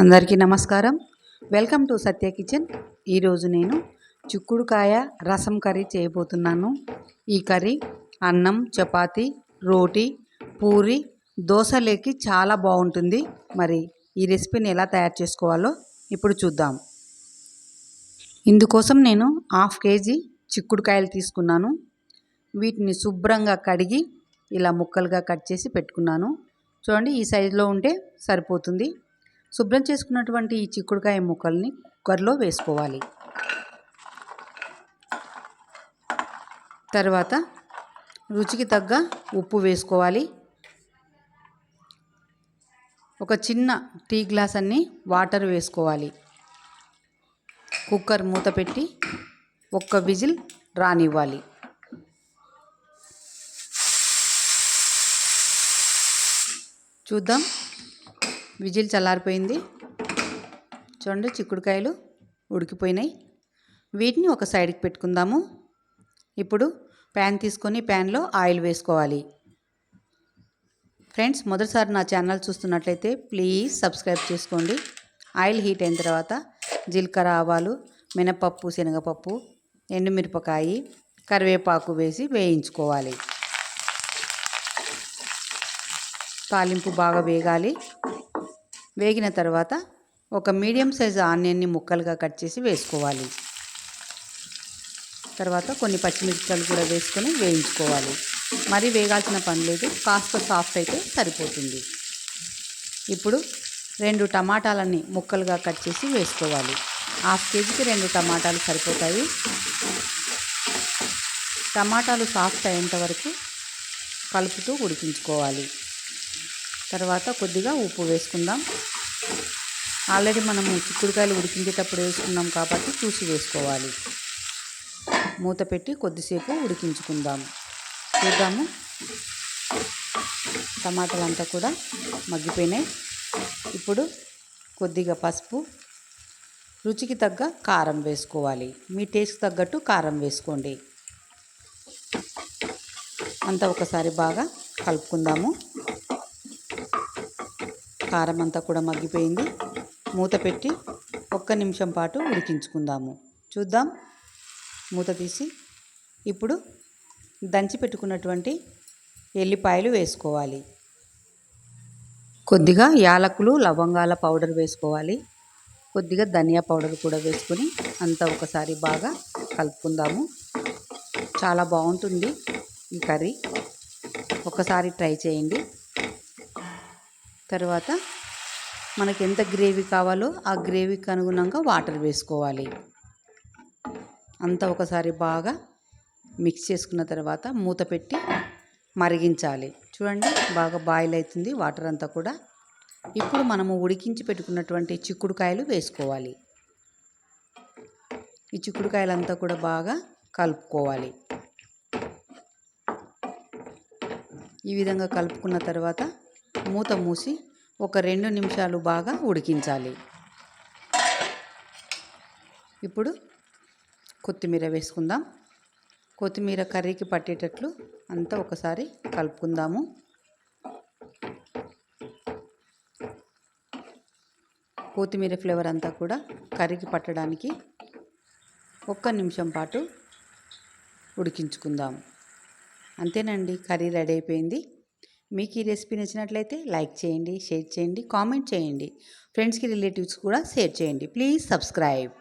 అందరికీ నమస్కారం. Welcome to Satya kitchen. ఈరోజు నేను చిక్కుడుకాయ రసం కర్రీ చేయబోతున్నాను. ఈ కర్రీ అన్నం చపాతి రోటీ పూరి దోశలేకి చాలా బాగుంటుంది. మరి ఈ రెసిపీని ఎలా తయారు చేసుకోవాలో ఇప్పుడు చూద్దాం. ఇందుకోసం నేను హాఫ్ కేజీ చిక్కుడుకాయలు తీసుకున్నాను. వీటిని శుభ్రంగా కడిగి ఇలా ముక్కలుగా కట్ చేసి పెట్టుకున్నాను. చూడండి ఈ సైజులో ఉంటే సరిపోతుంది. శుభ్రం చేసుకున్నటువంటి ఈ చిక్కుడుకాయ ముక్కల్ని కుక్కర్లో వేసుకోవాలి. తర్వాత రుచికి తగ్గ ఉప్పు వేసుకోవాలి. ఒక చిన్న టీ గ్లాస్ అన్ని వాటర్ వేసుకోవాలి. కుక్కర్ మూత పెట్టి ఒక్క విజిల్ రానివ్వాలి. చూద్దాం. విజిల్ చల్లారిపోయింది. చూడండి చిక్కుడుకాయలు ఉడికిపోయినాయి. వీటిని ఒక సైడ్కి పెట్టుకుందాము. ఇప్పుడు ప్యాన్ తీసుకొని ప్యాన్లో ఆయిల్ వేసుకోవాలి. ఫ్రెండ్స్ మొదటిసారి నా ఛానల్ చూస్తున్నట్లయితే ప్లీజ్ సబ్స్క్రైబ్ చేసుకోండి. ఆయిల్ హీట్ అయిన తర్వాత జీలకర్ర ఆవాలు మినపప్పు శనగపప్పు ఎండుమిరపకాయి కరివేపాకు వేసి వేయించుకోవాలి. తాలింపు బాగా వేగాలి. వేగిన తర్వాత ఒక మీడియం సైజు ఆనియన్ని ముక్కలుగా కట్ చేసి వేసుకోవాలి. తర్వాత కొన్ని పచ్చిమిర్చాలు కూడా వేసుకొని వేయించుకోవాలి. మరీ వేగాల్సిన పని లేదు కాస్త సాఫ్ట్ అయితే సరిపోతుంది. ఇప్పుడు రెండు టమాటాలని ముక్కలుగా కట్ చేసి వేసుకోవాలి. హాఫ్ కేజీకి రెండు టమాటాలు సరిపోతాయి. టమాటాలు సాఫ్ట్ అయ్యేంత వరకు కలుపుతూ ఉడికించుకోవాలి. తర్వాత కొద్దిగా ఉప్పు వేసుకుందాం. ఆల్రెడీ మనము చిక్కుడుకాయలు ఉడికించేటప్పుడు వేసుకున్నాం కాబట్టి చూసి వేసుకోవాలి. మూత పెట్టి కొద్దిసేపు ఉడికించుకుందాం. చూద్దాము. టమాటాలు అంతా కూడా మగ్గిపోయినాయి. ఇప్పుడు కొద్దిగా పసుపు రుచికి తగ్గ కారం వేసుకోవాలి. మీ టేస్ట్ తగ్గట్టు కారం వేసుకోండి. అంతా ఒకసారి బాగా కలుపుకుందాము. కారం అంతా కూడా మగ్గిపోయింది. మూత పెట్టి ఒక్క నిమిషం పాటు ఉడికించుకుందాము. చూద్దాం. మూత తీసి ఇప్పుడు దంచి పెట్టుకున్నటువంటి ఎల్లిపాయలు వేసుకోవాలి. కొద్దిగా యాలకులు లవంగాల పౌడర్ వేసుకోవాలి. కొద్దిగా ధనియా పౌడర్ కూడా వేసుకొని అంతా ఒకసారి బాగా కలుపుకుందాము. చాలా బాగుంటుంది ఈ కర్రీ. ఒకసారి ట్రై చేయండి. తర్వాత మనకి ఎంత గ్రేవీ కావాలో ఆ గ్రేవీకి అనుగుణంగా వాటర్ వేసుకోవాలి. అంతా ఒకసారి బాగా మిక్స్ చేసుకున్న తర్వాత మూత పెట్టి మరిగించాలి. చూడండి బాగా బాయిల్ అవుతుంది వాటర్ అంతా కూడా. ఇప్పుడు మనము ఉడికించి పెట్టుకున్నటువంటి చిక్కుడుకాయలు వేసుకోవాలి. ఈ చిక్కుడుకాయలంతా కూడా బాగా కలుపుకోవాలి. ఈ విధంగా కలుపుకున్న తర్వాత మూత మూసి ఒక రెండు నిమిషాలు బాగా ఉడికించాలి. ఇప్పుడు కొత్తిమీర వేసుకుందాం. కొత్తిమీర కర్రీకి పట్టేటట్లు అంతా ఒకసారి కలుపుకుందాము. కొత్తిమీర ఫ్లేవర్ అంతా కూడా కర్రీకి పట్టడానికి ఒక్క నిమిషం పాటు ఉడికించుకుందాం. అంతేనండి కర్రీ రెడీ అయిపోయింది. మీకు ఈ రెసిపీ నచ్చినట్లయితే లైక్ చేయండి షేర్ చేయండి కామెంట్ చేయండి. ఫ్రెండ్స్కి రిలేటివ్స్ కూడా షేర్ చేయండి. Please subscribe.